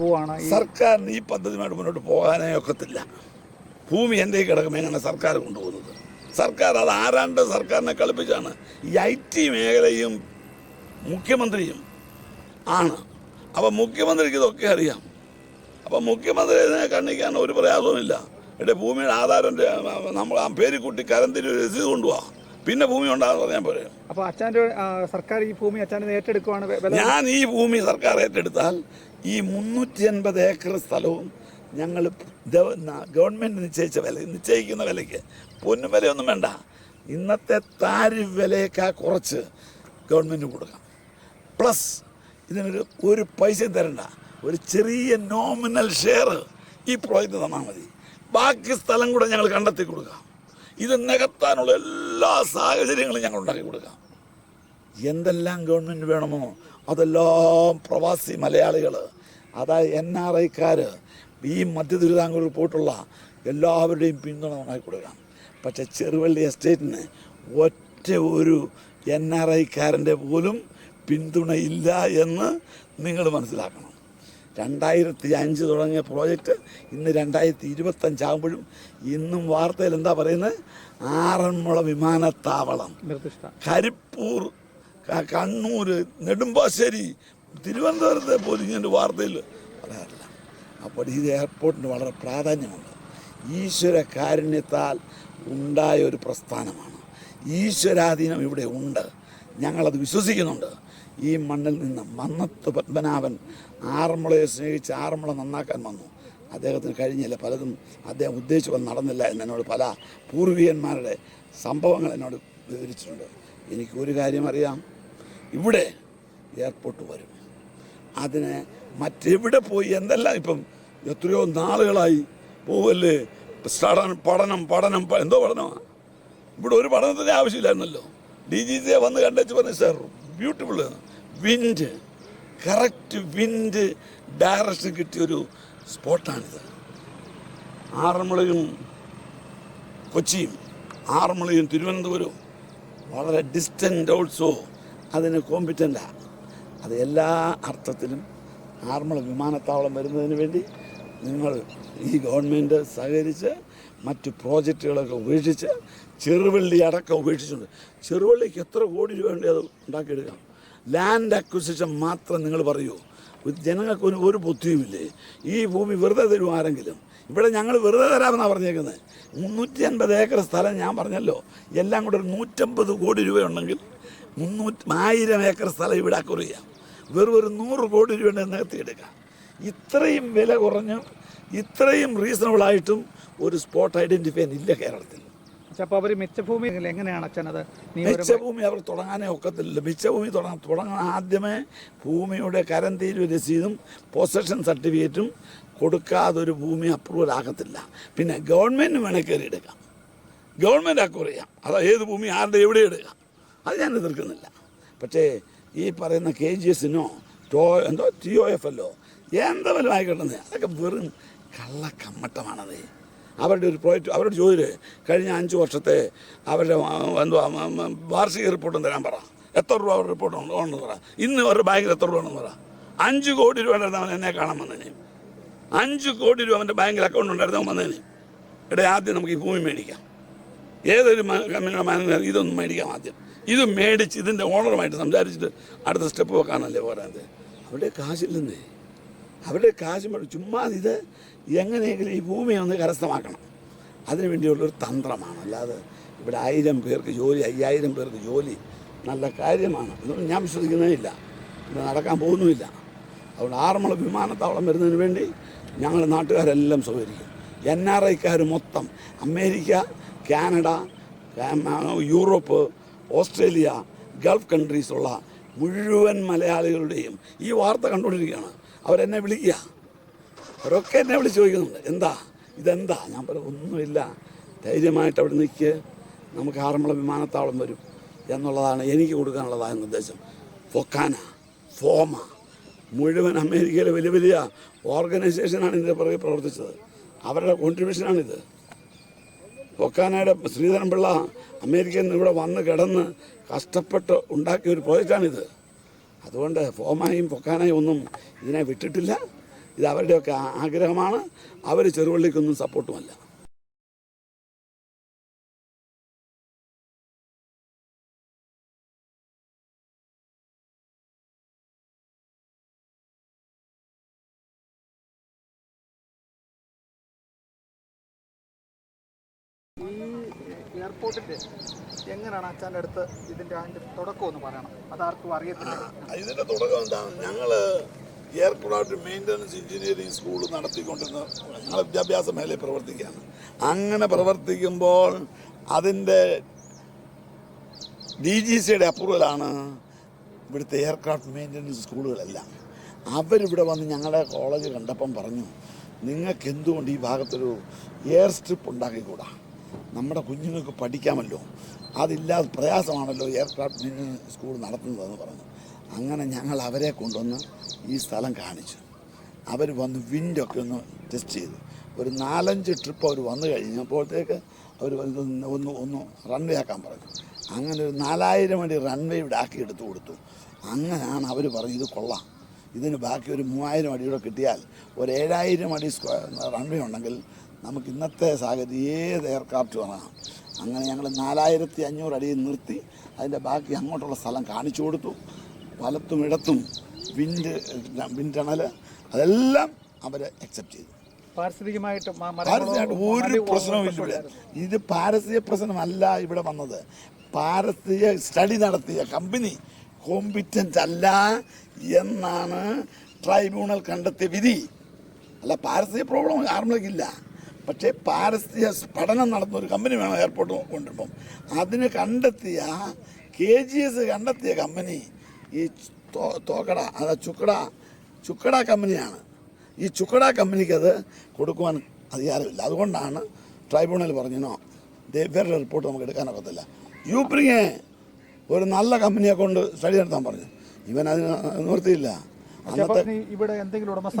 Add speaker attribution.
Speaker 1: പോവാണ് ഈ
Speaker 2: പദ്ധതിയുമായിട്ട് മുന്നോട്ട് പോകാനേ ഒക്കത്തില്ല. ഭൂമി എന്റെ കിടക്കുമ്പോൾ എങ്ങനെ സർക്കാർ കൊണ്ടുപോകുന്നത്? സർക്കാർ അത് ആരാണ്ട് സർക്കാരിനെ കളിപ്പിച്ചാണ്. ഈ ഐ ടി മേഖലയും മുഖ്യമന്ത്രിയും ആണ്. അപ്പം മുഖ്യമന്ത്രിക്ക് ഇതൊക്കെ അറിയാം. അപ്പം മുഖ്യമന്ത്രി ഇതിനെ കണ്ണിക്കാൻ ഒരു പ്രയാസവുമില്ല. എന്റെ ഭൂമിയുടെ ആധാരം നമ്മൾ ആ പേര് കൂട്ടി കരന്തിരി രസീത് കൊണ്ടുപോവാ. പിന്നെ ഭൂമി ഉണ്ടാകുന്ന പറഞ്ഞാൽ പോരെ.
Speaker 1: അപ്പൊ അച്ഛന്റെ സർക്കാർ ഈ ഭൂമി അച്ഛന്റെ ഏറ്റെടുക്കുവാണ്
Speaker 2: ഞാൻ ഈ ഭൂമി സർക്കാർ ഏറ്റെടുത്താൽ ഈ മുന്നൂറ്റി അൻപത് ഏക്കർ സ്ഥലവും ഞങ്ങൾ ഗവൺമെന്റ് നിശ്ചയിച്ച വില നിശ്ചയിക്കുന്ന വിലയ്ക്ക്. പൊന്നു വിലയൊന്നും വേണ്ട. ഇന്നത്തെ താരിഫ് വിലയേക്കാൾ കുറച്ച് ഗവൺമെന്റ് കൊടുക്കാം. പ്ലസ് ഇതിനൊരു ഒരു പൈസ തരണ്ട. ഒരു ചെറിയ നോമിനൽ ഷെയർ ഈ പ്രോജക്റ്റ് തന്നാൽ മതി. ബാക്കി സ്ഥലം കൂടെ ഞങ്ങൾ കണ്ടെത്തി കൊടുക്കാം. ഇത് നികത്താനുള്ള എല്ലാ സാഹചര്യങ്ങളും ഞങ്ങൾ ഉണ്ടാക്കി കൊടുക്കാം. എന്തെല്ലാം ഗവൺമെന്റ് വേണമോ അതെല്ലാം പ്രവാസി മലയാളികൾ അതായത് എൻ ആർ ഐക്കാർ ഈ മധ്യ പോയിട്ടുള്ള എല്ലാവരുടെയും പിന്തുണ ഉണ്ടാക്കി കൊടുക്കാം. പക്ഷേ ചെറുവള്ളി എസ്റ്റേറ്റിന് ഒറ്റ ഒരു എൻ ആർ ഐക്കാരന്റെ പോലും പിന്തുണയില്ല എന്ന് നിങ്ങൾ മനസ്സിലാക്കണം. രണ്ടായിരത്തി അഞ്ച് തുടങ്ങിയ പ്രോജക്റ്റ് ഇന്ന് രണ്ടായിരത്തി ഇരുപത്തഞ്ചാകുമ്പോഴും ഇന്നും വാർത്തയിൽ എന്താ പറയുന്നത്? ആറന്മുള വിമാനത്താവളം. കരിപ്പൂർ കണ്ണൂർ നെടുമ്പാശ്ശേരി തിരുവനന്തപുരത്തെ പോലും ഇങ്ങനെ വാർത്തയിൽ പറയാറില്ല. അപ്പോൾ ഇത് എയർപോർട്ടിന് വളരെ പ്രാധാന്യമുണ്ട്. ഈശ്വര കാരുണ്യത്താൽ ഉണ്ടായ ഒരു പ്രസ്ഥാനമാണ്. ഈശ്വരാധീനം ഇവിടെ ഉണ്ട്. ഞങ്ങളത് വിശ്വസിക്കുന്നുണ്ട്. ഈ മണ്ണിൽ നിന്ന് മന്നത്ത് പത്മനാഭൻ ആറന്മുളയെ സ്നേഹിച്ച് ആറന്മുള നന്നാക്കാൻ വന്നു. അദ്ദേഹത്തിന് കഴിഞ്ഞില്ല. പലതും അദ്ദേഹം ഉദ്ദേശിച്ചു നടന്നില്ല എന്ന് എന്നോട് പല പൂർവികന്മാരുടെ സംഭവങ്ങൾ എന്നോട് വിവരിച്ചിട്ടുണ്ട്. എനിക്കൊരു കാര്യം അറിയാം. ഇവിടെ എയർപോർട്ട് വരും. അതിന് മറ്റെവിടെ പോയി എന്തെല്ലാം ഇപ്പം എത്രയോ നാളുകളായി പോവല്ലേ? പഠനം പഠനം പഠനം എന്തോ പഠനമാണ് ഇവിടെ ഒരു പഠനത്തിന്റെ ആവശ്യമില്ലായിരുന്നല്ലോ. ഡി ജി സിയെ വന്ന് കണ്ടേച്ച് പറഞ്ഞു sir beautiful wind correct wind direction കിട്ടിയൊരു സ്പോട്ടാണിത് ആറന്മുളയും കൊച്ചിയും ആറന്മുളയും തിരുവനന്തപുരവും വളരെ ഡിസ്റ്റന്റ് ഓൾസോ അതിന് കോമ്പിറ്റന്റാണ് അത് എല്ലാ അർത്ഥത്തിലും ആറന്മുള വിമാനത്താവളം വരുന്നതിന് വേണ്ടി നിങ്ങൾ ഈ ഗവൺമെന്റ് സഹകരിച്ച് മറ്റ് പ്രോജക്റ്റുകളൊക്കെ ഉപേക്ഷിച്ച് ചെറുവള്ളി അടക്കം ഉപേക്ഷിച്ചിട്ടുണ്ട്. ചെറുവള്ളിക്ക് എത്ര കോടി രൂപ വേണ്ടി അത് ഉണ്ടാക്കിയെടുക്കാം ലാൻഡ് അക്വിസിഷൻ മാത്രം നിങ്ങൾ പറയൂ. ജനങ്ങൾക്ക് ഒരു ഒരു ബുദ്ധിയുമില്ലേ? ഈ ഭൂമി വെറുതെ തരും ആരെങ്കിലും? ഇവിടെ ഞങ്ങൾ വെറുതെ തരാമെന്നാണ് പറഞ്ഞേക്കുന്നത്. മുന്നൂറ്റി അൻപത് ഏക്കർ സ്ഥലം ഞാൻ പറഞ്ഞല്ലോ. എല്ലാം കൂടെ ഒരു നൂറ്റമ്പത് കോടി രൂപയുണ്ടെങ്കിൽ മുന്നൂറ്റി ആയിരം ഏക്കർ സ്ഥലം ഇവിടെ അക്വർ വെറും ഒരു നൂറ് കോടി രൂപ നികത്തിയെടുക്കാം ഇത്രയും വില കുറഞ്ഞും ഇത്രയും റീസണബിളായിട്ടും ഒരു സ്പോട്ട് ഐഡന്റിഫൈ ഇല്ല കേരളത്തിൽ.
Speaker 1: മിച്ചഭൂമി എങ്ങനെയാണ് അച്ഛൻ അത്
Speaker 2: അവർ തുടങ്ങാനേ ഒക്കത്തില്ല. മിച്ചഭൂമി തുടങ്ങാൻ തുടങ്ങാൻ ആദ്യമേ ഭൂമിയുടെ കരന്തീരു രസീതും പൊസഷൻ സർട്ടിഫിക്കറ്റും കൊടുക്കാതെ ഒരു ഭൂമി അപ്രൂവൽ ആകത്തില്ല. പിന്നെ ഗവൺമെന്റ് വേണേൽ കയറി എടുക്കാം. ഗവൺമെന്റ് അക്വർ ചെയ്യാം. അത് ഏത് ഭൂമി ആരുടെ എവിടെ എടുക്കാം? അത് ഞാൻ എതിർക്കുന്നില്ല. പക്ഷേ ഈ പറയുന്ന കെ ജി എസിനോ ടോ എന്തോ ടി ഒ എഫ് എല്ലോ എന്താ വല്ലതും ആയിക്കോട്ടെ അതൊക്കെ വെറും കള്ളക്കമ്മട്ടമാണത്. അവരുടെ ഒരു പ്രോജക്റ്റ് അവരുടെ ജോലി കഴിഞ്ഞ അഞ്ച് വർഷത്തെ അവരുടെ എന്തുവാ വാർഷിക റിപ്പോർട്ടും തരാൻ പറ. എത്ര രൂപ അവരുടെ റിപ്പോർട്ട് ഉണ്ട് ഉണ്ടെന്ന് പറ. ഇന്ന് അവരുടെ ബാങ്കിൽ എത്ര രൂപ ഉണ്ടെന്ന് പറ. അഞ്ച് കോടി രൂപ ഉണ്ടായിരുന്നു അവൻ എന്നെ കാണാൻ വന്നതിന് അഞ്ച് കോടി രൂപ അവന്റെ ബാങ്കിൽ അക്കൗണ്ട് ഉണ്ടായിരുന്നു വന്നതിന് ഇവിടെ ആദ്യം നമുക്ക് ഈ ഭൂമി മേടിക്കാം. ഏതൊരു കമ്പനിയുടെ മാനേജർ ഇതൊന്നും മേടിക്കാം ആദ്യം. ഇത് മേടിച്ച് ഇതിന്റെ ഓണറുമായിട്ട് സംസാരിച്ചിട്ട് അടുത്ത സ്റ്റെപ്പ് വെക്കാനല്ലേ പോരാത് അവിടെ കാശില്ലെന്നേ. അവരുടെ കാശ് ചുമ്മാ ഇത് എങ്ങനെയെങ്കിലും ഈ ഭൂമിയെ ഒന്ന് കരസ്ഥമാക്കണം. അതിനുവേണ്ടിയുള്ളൊരു തന്ത്രമാണ്. അല്ലാതെ ഇവിടെ ആയിരം പേർക്ക് ജോലി അയ്യായിരം പേർക്ക് ജോലി നല്ല കാര്യമാണ്. ഇതൊന്നും ഞാൻ വിശ്വസിക്കുന്നേ ഇല്ല. ഇത് നടക്കാൻ പോകുന്നുമില്ല. അതുകൊണ്ട് ആറന്മുള വിമാനത്താവളം വരുന്നതിന് വേണ്ടി ഞങ്ങൾ നാട്ടുകാരെല്ലാം സഹകരിക്കും. എൻ ആർ ഐക്കാർ മൊത്തം America Canada Europe Australia Gulf കൺട്രീസുള്ള മുഴുവൻ മലയാളികളുടെയും ഈ വാർത്ത കണ്ടുകൊണ്ടിരിക്കുകയാണ്. അവരെന്നെ വിളിക്കുക. അവരൊക്കെ എന്നെ വിളിച്ച് ചോദിക്കുന്നുണ്ട് എന്താ? ഇതെന്താ? ഞാൻ പറയും ഒന്നുമില്ല. ധൈര്യമായിട്ട് അവിടെ നിൽക്ക്. നമുക്ക് ആറന്മുള വിമാനത്താവളം വരും എന്നുള്ളതാണ് എനിക്ക് കൊടുക്കാനുള്ളതായ നിർദ്ദേശം. ഫൊക്കാന ഫോമ മുഴുവൻ അമേരിക്കയിലെ വലിയ വലിയ ഓർഗനൈസേഷനാണ് ഇതിന്റെ പുറകെ പ്രവർത്തിച്ചത്. അവരുടെ കോൺട്രിബ്യൂഷനാണിത്. ഫൊക്കാനയുടെ ശ്രീധരൻപിള്ള അമേരിക്കയിൽ നിന്ന് ഇവിടെ വന്ന് കിടന്ന് കഷ്ടപ്പെട്ട് ഉണ്ടാക്കിയ ഒരു പ്രോജക്റ്റാണിത്. അതുകൊണ്ട് ഫോമായും പൊക്കാനായും ഒന്നും ഇതിനെ വിട്ടിട്ടില്ല. ഇത് അവരുടെയൊക്കെ ആഗ്രഹമാണ്. അവർ ചെറുവള്ളിക്കൊന്നും സപ്പോർട്ടുമല്ല.
Speaker 1: ഈ എയർപോർട്ടിന്റെ എങ്ങനെയാണ് അച്ഛന്റെ അടുത്ത് ഇതിന്റെ അതിന്റെ തുടക്കം ഒന്ന് പറയണം? അതാർക്കും അറിയത്തില്ല.
Speaker 2: ഇതിന്റെ തുടക്കം എന്താണ് ഞങ്ങൾ എയർക്രാഫ്റ്റ് മെയിന്റനൻസ് എഞ്ചിനീയറിംഗ് സ്കൂൾ നടത്തിക്കൊണ്ടിരുന്ന ഞങ്ങൾ വിദ്യാഭ്യാസ മേഖലയിൽ പ്രവർത്തിക്കുകയാണ്. അങ്ങനെ പ്രവർത്തിക്കുമ്പോൾ അതിന്റെ ഡി ജി സിയുടെ അപ്രൂവലാണ് ഇവിടുത്തെ എയർക്രാഫ്റ്റ് മെയിന്റനൻസ് സ്കൂളുകളെല്ലാം അവരിവിടെ വന്ന് ഞങ്ങളുടെ കോളേജ് കണ്ടപ്പം പറഞ്ഞു നിങ്ങൾക്ക് എന്തുകൊണ്ട് ഈ ഭാഗത്തൊരു എയർ സ്ട്രിപ്പ് ഉണ്ടാക്കിക്കൂടാ? നമ്മുടെ കുഞ്ഞുങ്ങൾക്ക് പഠിക്കാമല്ലോ. അതില്ലാതെ പ്രയാസമാണല്ലോ എയർക്രാഫ്റ്റ് മെയിന്റനൻസ് സ്കൂൾ നടത്തുന്നതെന്ന് പറഞ്ഞു. അങ്ങനെ ഞങ്ങൾ അവരെ കൊണ്ടുവന്ന് ഈ സ്ഥലം കാണിച്ചു. അവർ വന്ന് വിൻഡൊക്കെ ഒന്ന് ടെസ്റ്റ് ചെയ്തു. ഒരു നാലഞ്ച് ട്രിപ്പ് അവർ വന്നു കഴിഞ്ഞപ്പോഴത്തേക്ക് അവർ ഒന്ന് ഒന്ന് റൺവേ ആക്കാൻ പറഞ്ഞു. അങ്ങനെ ഒരു നാലായിരം അടി റൺവേ ഇവിടെ ആക്കി എടുത്തു കൊടുത്തു. അങ്ങനെയാണ് അവർ പറഞ്ഞു ഇത് കൊള്ളാം. ഇതിന് ബാക്കി ഒരു മൂവായിരം അടിയുടെ കിട്ടിയാൽ ഒരു ഏഴായിരം അടി സ്ക്വയർ റൺവേ ഉണ്ടെങ്കിൽ നമുക്ക് ഇന്നത്തെ സാഹചര്യം ഏത് എയർക്രാഫ്റ്റ് വാങ്ങാം അങ്ങനെ ഞങ്ങൾ നാലായിരത്തി അഞ്ഞൂറ് അടിയിൽ നിർത്തി അതിന്റെ ബാക്കി അങ്ങോട്ടുള്ള സ്ഥലം കാണിച്ചു കൊടുത്തു. വലത്തും ഇടത്തും വിൻഡ് വിൻഡണൽ അതെല്ലാം അവർ അക്സെപ്റ്റ് ചെയ്തു.
Speaker 1: പാരിസ്ഥിതികമായിട്ട്
Speaker 2: ഒരു പ്രശ്നവും ഇല്ല. ഇവിടെ ഇത് പാരിസ്ഥിതിക പ്രശ്നമല്ല ഇവിടെ വന്നത്. പാരിസ്ഥിതിക സ്റ്റഡി നടത്തിയ കമ്പനി കോമ്പിറ്റന്റ് അല്ല എന്നാണ് ട്രൈബ്യൂണൽ കണ്ടെത്തിയ വിധി. അല്ല പാരിസ്ഥിതിക പ്രോബ്ലം ആർമിലേക്കില്ല പക്ഷേ പാരസ്ഥിതിക പഠനം നടത്തുന്ന ഒരു കമ്പനി വേണം എയർപോർട്ട് കൊണ്ടുവരുമ്പം. അതിന് കണ്ടെത്തിയ കെ ജി എസ് കണ്ടെത്തിയ കമ്പനി ഈ തോക്കട അതാ ചുക്കട ചുക്കട കമ്പനിയാണ്. ഈ ചുക്കട കമ്പനിക്ക് അത് കൊടുക്കുവാൻ അധികാരമില്ല. അതുകൊണ്ടാണ് ട്രൈബ്യൂണൽ പറഞ്ഞോ വേറെ റിപ്പോർട്ട് നമുക്ക് എടുക്കാനൊക്കത്തില്ല പ്രിയെ ഒരു നല്ല കമ്പനിയെ കൊണ്ട് സ്റ്റഡി നടത്താൻ പറഞ്ഞു. ഇവൻ അതിന്
Speaker 1: നിർത്തിയില്ല. ഇവിടെ എന്തെങ്കിലും ഉടമസ്ഥ